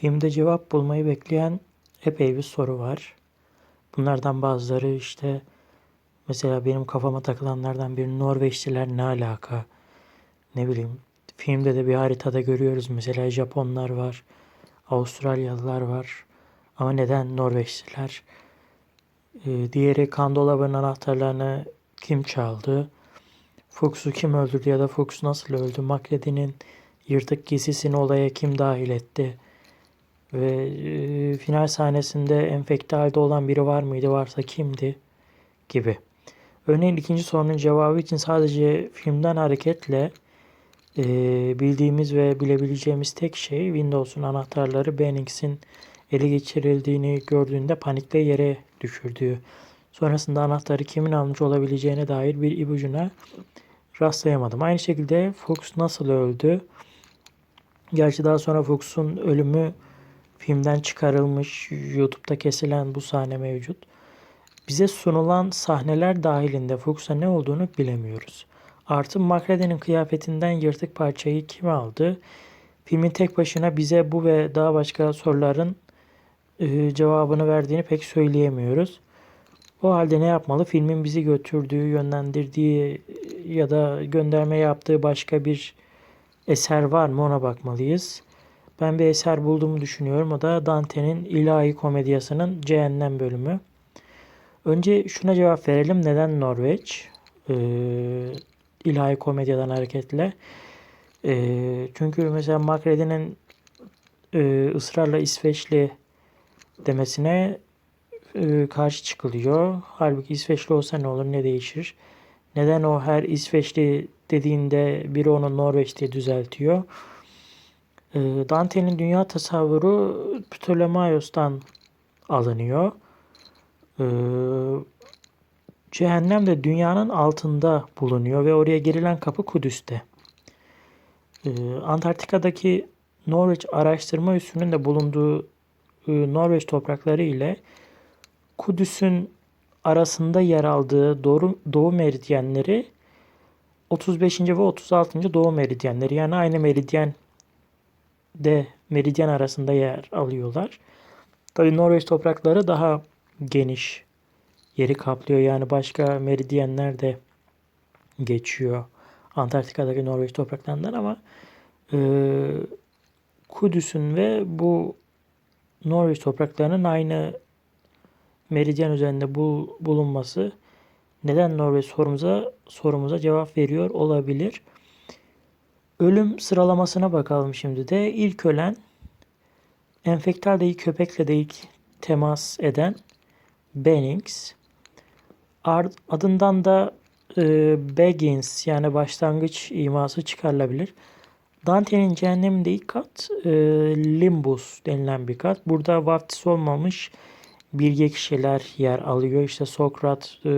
Filmde cevap bulmayı bekleyen epey bir soru var. Bunlardan bazıları işte mesela benim kafama takılanlardan biri Norveçliler ne alaka? Ne bileyim filmde de bir haritada görüyoruz mesela Japonlar var, Avustralyalılar var. Ama neden Norveçliler? Ee, diğeri kan dolabının anahtarlarını kim çaldı? Fuchs'u kim öldürdü ya da Fuchs nasıl öldü? Macready'nin yırtık giysisini olaya kim dahil etti? Ve e, final sahnesinde enfekte halde olan biri var mıydı? Varsa kimdi? Gibi. Örneğin ikinci sorunun cevabı için sadece filmden hareketle e, bildiğimiz ve bilebileceğimiz tek şey Windows'un anahtarları Bannings'in ele geçirildiğini gördüğünde panikle yere düşürdüğü. Sonrasında anahtarı kimin almış olabileceğine dair bir ipucuna rastlayamadım. Aynı şekilde Fox nasıl öldü? Gerçi daha sonra Fox'un ölümü filmden çıkarılmış, YouTube'da kesilen bu sahne mevcut. Bize sunulan sahneler dahilinde Fuchs'a ne olduğunu bilemiyoruz. Artı Macready'nin kıyafetinden yırtık parçayı kim aldı? Filmin tek başına bize bu ve daha başka soruların e, cevabını verdiğini pek söyleyemiyoruz. O halde ne yapmalı? Filmin bizi götürdüğü, yönlendirdiği ya da gönderme yaptığı başka bir eser var mı ona bakmalıyız. Ben bir eser bulduğumu düşünüyorum. O da Dante'nin İlahi Komedyası'nın Cehennem bölümü. Önce şuna cevap verelim. Neden Norveç? Ee, İlahi Komedya'dan hareketle. Ee, çünkü mesela Macready'nin e, ısrarla İsveçli demesine e, karşı çıkılıyor. Halbuki İsveçli olsa ne olur ne değişir? Neden o her İsveçli dediğinde biri onu Norveç diye düzeltiyor? E, Dante'nin dünya tasavvuru Ptolemaios'tan alınıyor. E, cehennem de dünyanın altında bulunuyor ve oraya girilen kapı Kudüs'te. E, Antarktika'daki Norveç araştırma üssünün de bulunduğu e, Norveç toprakları ile Kudüs'ün arasında yer aldığı doğu, doğu meridyenleri 35. ve 36. doğu meridyenleri yani aynı meridyen de meridyen arasında yer alıyorlar. Tabii Norveç toprakları daha geniş yeri kaplıyor. Yani başka meridyenler de geçiyor Antarktika'daki Norveç topraklarından ama e, Kudüs'ün ve bu Norveç topraklarının aynı meridyen üzerinde bul, bulunması neden Norveç sorumuza sorumuza cevap veriyor olabilir. Ölüm sıralamasına bakalım şimdi de. İlk ölen enfektal değil köpekle de ilk temas eden Bennings. Adından da e, Begins yani başlangıç iması çıkarılabilir. Dante'nin cehenneminde ilk kat e, Limbus denilen bir kat. Burada vaftiz olmamış bilge kişiler yer alıyor. İşte Sokrat, e,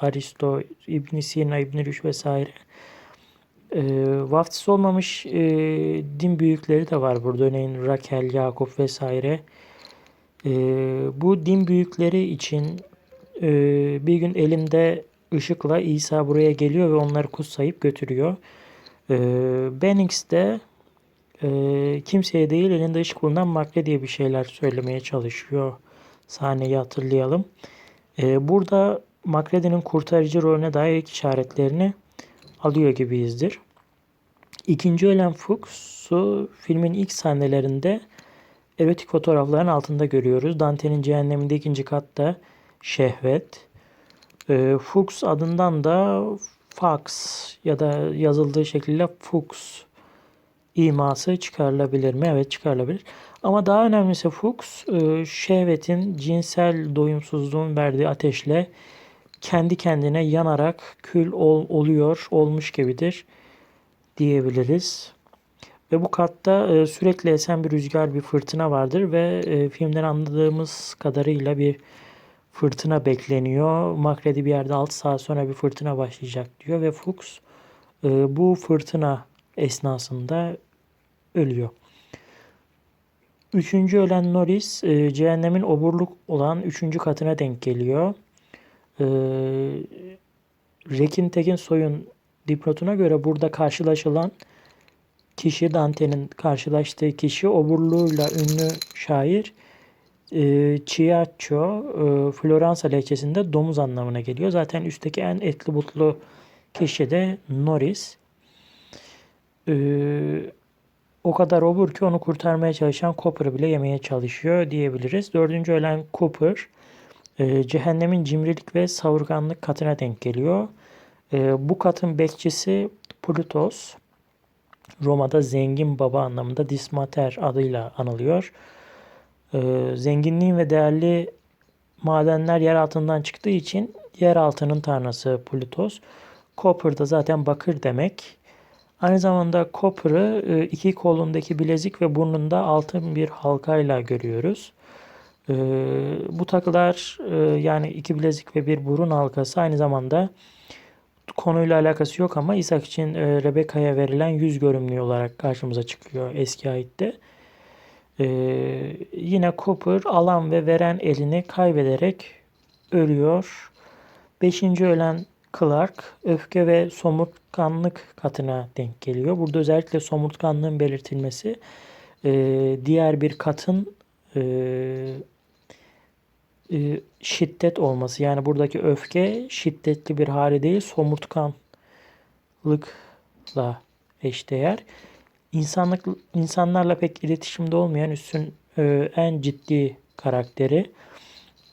Aristo, İbn Sina, İbn Rüş vesaire. E, vaftiz olmamış e, din büyükleri de var burada. Örneğin Rakel, Yakup vesaire. E, bu din büyükleri için e, bir gün elimde ışıkla İsa buraya geliyor ve onları kutsayıp götürüyor. E, Bennings de e, kimseye değil elinde ışık bulunan makle diye bir şeyler söylemeye çalışıyor sahneyi hatırlayalım. Ee, burada Macready'nin kurtarıcı rolüne dair ilk işaretlerini alıyor gibiyizdir. İkinci ölen Fuchs'u filmin ilk sahnelerinde erotik fotoğrafların altında görüyoruz. Dante'nin cehenneminde ikinci katta şehvet. E, Fuchs adından da Fox ya da yazıldığı şekilde Fuchs iması çıkarılabilir mi? Evet çıkarılabilir. Ama daha önemlisi Fuchs e, şehvetin cinsel doyumsuzluğun verdiği ateşle kendi kendine yanarak kül ol, oluyor, olmuş gibidir diyebiliriz. Ve bu katta e, sürekli esen bir rüzgar, bir fırtına vardır ve e, filmden anladığımız kadarıyla bir fırtına bekleniyor. Makredi bir yerde 6 saat sonra bir fırtına başlayacak diyor ve Fuchs e, bu fırtına esnasında ölüyor. Üçüncü ölen Norris e, cehennemin oburluk olan üçüncü katına denk geliyor. E, Rekin Tekin Soy'un dipnotuna göre burada karşılaşılan kişi Dante'nin karşılaştığı kişi oburluğuyla ünlü şair e, Ciaccio e, Floransa lehçesinde domuz anlamına geliyor. Zaten üstteki en etli butlu kişi de Norris. E, o kadar obur ki onu kurtarmaya çalışan Cooper'ı bile yemeye çalışıyor diyebiliriz. Dördüncü ölen Cooper e, cehennemin cimrilik ve savurganlık katına denk geliyor. E, bu katın bekçisi Plutos. Roma'da zengin baba anlamında Dismater adıyla anılıyor. E, zenginliğin ve değerli madenler yer altından çıktığı için yer altının tanrısı Plutos. Copper da zaten bakır demek. Aynı zamanda Copper'ı e, iki kolundaki bilezik ve burnunda altın bir halkayla görüyoruz. E, bu takılar e, yani iki bilezik ve bir burun halkası aynı zamanda konuyla alakası yok ama İshak için Rebecca'ya verilen yüz görümlüğü olarak karşımıza çıkıyor eski ayette. Yine Cooper alan ve veren elini kaybederek ölüyor. Beşinci ölen Clark öfke ve somurtkanlık katına denk geliyor. Burada özellikle somurtkanlığın belirtilmesi e, diğer bir katın e, e, şiddet olması. Yani buradaki öfke şiddetli bir hali değil somurtkanlıkla eşdeğer. İnsanlık, insanlarla pek iletişimde olmayan üstün e, en ciddi karakteri.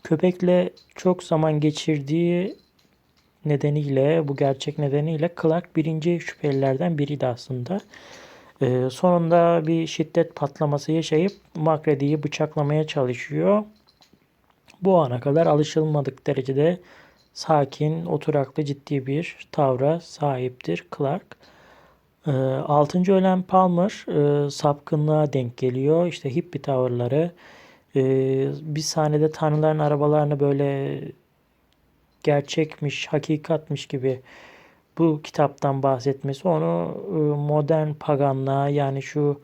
Köpekle çok zaman geçirdiği nedeniyle, bu gerçek nedeniyle Clark birinci şüphelilerden biriydi aslında. Ee, sonunda bir şiddet patlaması yaşayıp Macready'yi bıçaklamaya çalışıyor. Bu ana kadar alışılmadık derecede sakin, oturaklı, ciddi bir tavra sahiptir Clark. E, altıncı ölen Palmer e, sapkınlığa denk geliyor. İşte hippie tavırları. E, bir sahnede tanrıların arabalarını böyle gerçekmiş, hakikatmiş gibi bu kitaptan bahsetmesi onu e, modern paganlığa yani şu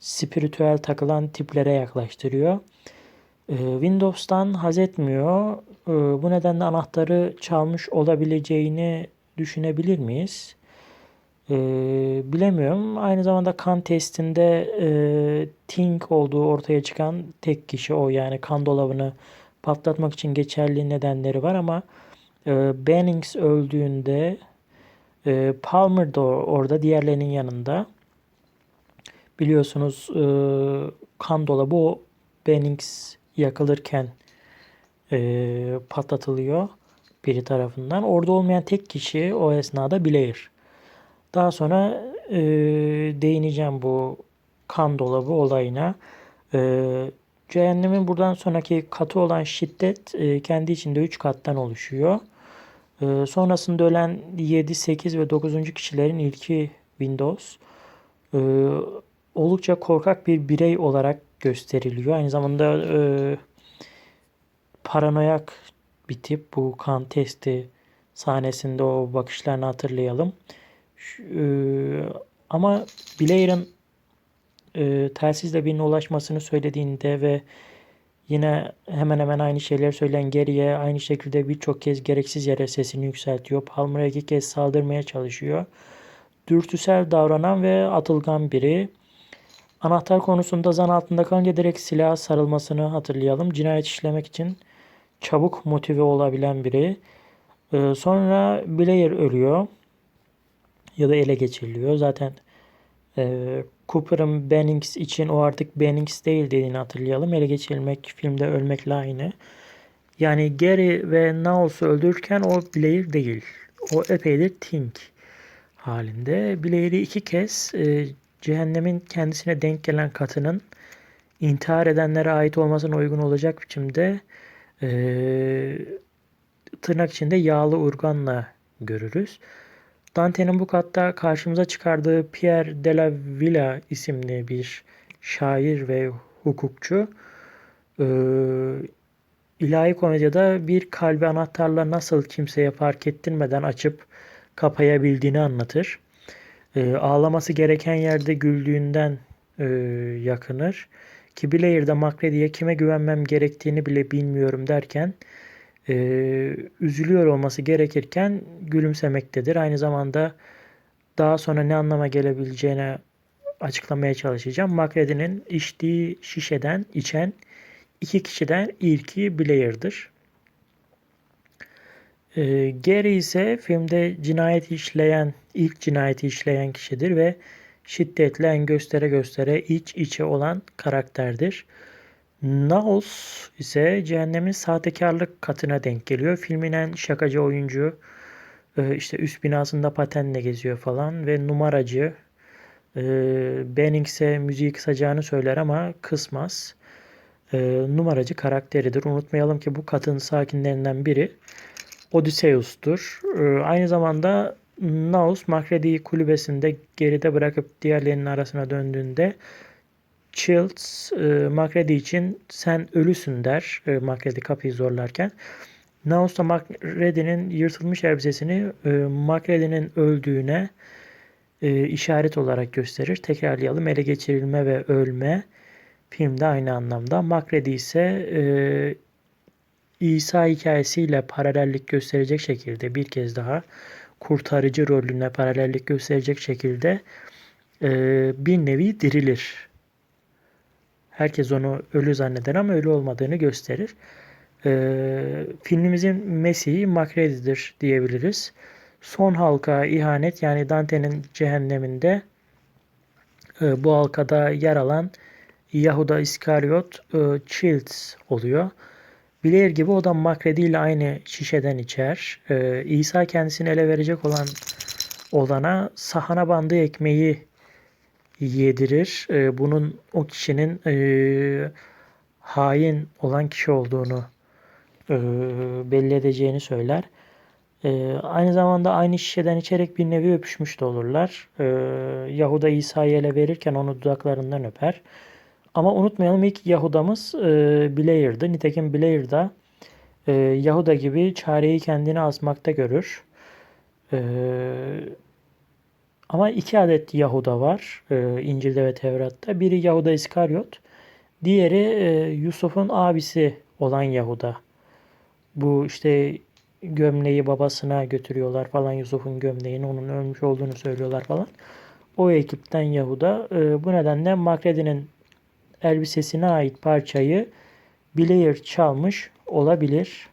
spiritüel takılan tiplere yaklaştırıyor. E, Windows'tan haz etmiyor. E, bu nedenle anahtarı çalmış olabileceğini düşünebilir miyiz? Bilemiyorum. Aynı zamanda kan testinde Tink olduğu ortaya çıkan tek kişi o. Yani kan dolabını patlatmak için geçerli nedenleri var ama e, Bennings öldüğünde e, Palmer da orada diğerlerinin yanında. Biliyorsunuz e, kan dolabı o Bennings yakılırken e, patlatılıyor biri tarafından. Orada olmayan tek kişi o esnada Blair. Daha sonra e, değineceğim bu kan dolabı olayına. E, cehennemin buradan sonraki katı olan şiddet e, kendi içinde 3 kattan oluşuyor. Ee, sonrasında ölen 7, 8 ve 9. kişilerin ilki Windows. Ee, oldukça korkak bir birey olarak gösteriliyor. Aynı zamanda e, paranoyak bir tip. Bu kan testi sahnesinde o bakışlarını hatırlayalım. Şu, e, ama Blair'ın e, telsizle birine ulaşmasını söylediğinde ve Yine hemen hemen aynı şeyler söyleyen geriye aynı şekilde birçok kez gereksiz yere sesini yükseltiyor. Palmer'a iki kez saldırmaya çalışıyor. Dürtüsel davranan ve atılgan biri. Anahtar konusunda zan altında kalınca direkt silaha sarılmasını hatırlayalım. Cinayet işlemek için çabuk motive olabilen biri. Ee, sonra Blair ölüyor. Ya da ele geçiriliyor. Zaten e, Cooper'ın Bennings için o artık Bennings değil dediğini hatırlayalım. Ele geçirilmek filmde ölmekle aynı. Yani Gary ve Knowles'u öldürürken o Blair değil. O epeydir Tink halinde. Blair'i iki kez e, cehennemin kendisine denk gelen katının intihar edenlere ait olmasına uygun olacak biçimde e, tırnak içinde yağlı urganla görürüz. Dante'nin bu katta karşımıza çıkardığı Pierre de la Villa isimli bir şair ve hukukçu e, ilahi komedyada bir kalbi anahtarla nasıl kimseye fark ettirmeden açıp kapayabildiğini anlatır. E, ağlaması gereken yerde güldüğünden e, yakınır. Ki Blair'de Macready'ye kime güvenmem gerektiğini bile bilmiyorum derken e, üzülüyor olması gerekirken gülümsemektedir. Aynı zamanda daha sonra ne anlama gelebileceğine açıklamaya çalışacağım. Macready'nin içtiği şişeden içen iki kişiden ilki Blair'dır. Ee, Gary ise filmde cinayeti işleyen, ilk cinayeti işleyen kişidir ve şiddetle göstere göstere iç içe olan karakterdir. Naus ise cehennemin sahtekarlık katına denk geliyor. Filmin en şakacı oyuncu e, işte üst binasında patenle geziyor falan ve numaracı. E, Benning ise müziği kısacağını söyler ama kısmaz. E, numaracı karakteridir. Unutmayalım ki bu katın sakinlerinden biri Odysseus'tur. E, aynı zamanda Naus Macready kulübesinde geride bırakıp diğerlerinin arasına döndüğünde Childs e, Macready için sen ölüsün der e, Macready kapıyı zorlarken. Naus da Macready'nin yırtılmış elbisesini e, Macready'nin öldüğüne e, işaret olarak gösterir. Tekrarlayalım. Ele geçirilme ve ölme filmde aynı anlamda. Macready ise e, İsa hikayesiyle paralellik gösterecek şekilde bir kez daha kurtarıcı rolüne paralellik gösterecek şekilde e, bir nevi dirilir. Herkes onu ölü zanneder ama ölü olmadığını gösterir. E, filmimizin Mesih'i Macready'dir diyebiliriz. Son halka ihanet yani Dante'nin cehenneminde e, bu halkada yer alan Yahuda İskariot e, Childs oluyor. Blair gibi o da Macready ile aynı şişeden içer. E, İsa kendisini ele verecek olan olana sahana bandı ekmeği yedirir. E, bunun o kişinin e, hain olan kişi olduğunu e, belli edeceğini söyler. E, aynı zamanda aynı şişeden içerek bir nevi öpüşmüş de olurlar. E, Yahuda İsa'yı ele verirken onu dudaklarından öper. Ama unutmayalım ilk Yahudamız e, Blair'dı. Nitekim Blair da e, Yahuda gibi çareyi kendine asmakta görür. E, ama iki adet Yahuda var e, İncil'de ve Tevrat'ta. Biri Yahuda İskaryot, diğeri e, Yusuf'un abisi olan Yahuda. Bu işte gömleği babasına götürüyorlar falan Yusuf'un gömleğini onun ölmüş olduğunu söylüyorlar falan. O ekipten Yahuda. E, bu nedenle Macready'nin elbisesine ait parçayı Blair çalmış olabilir.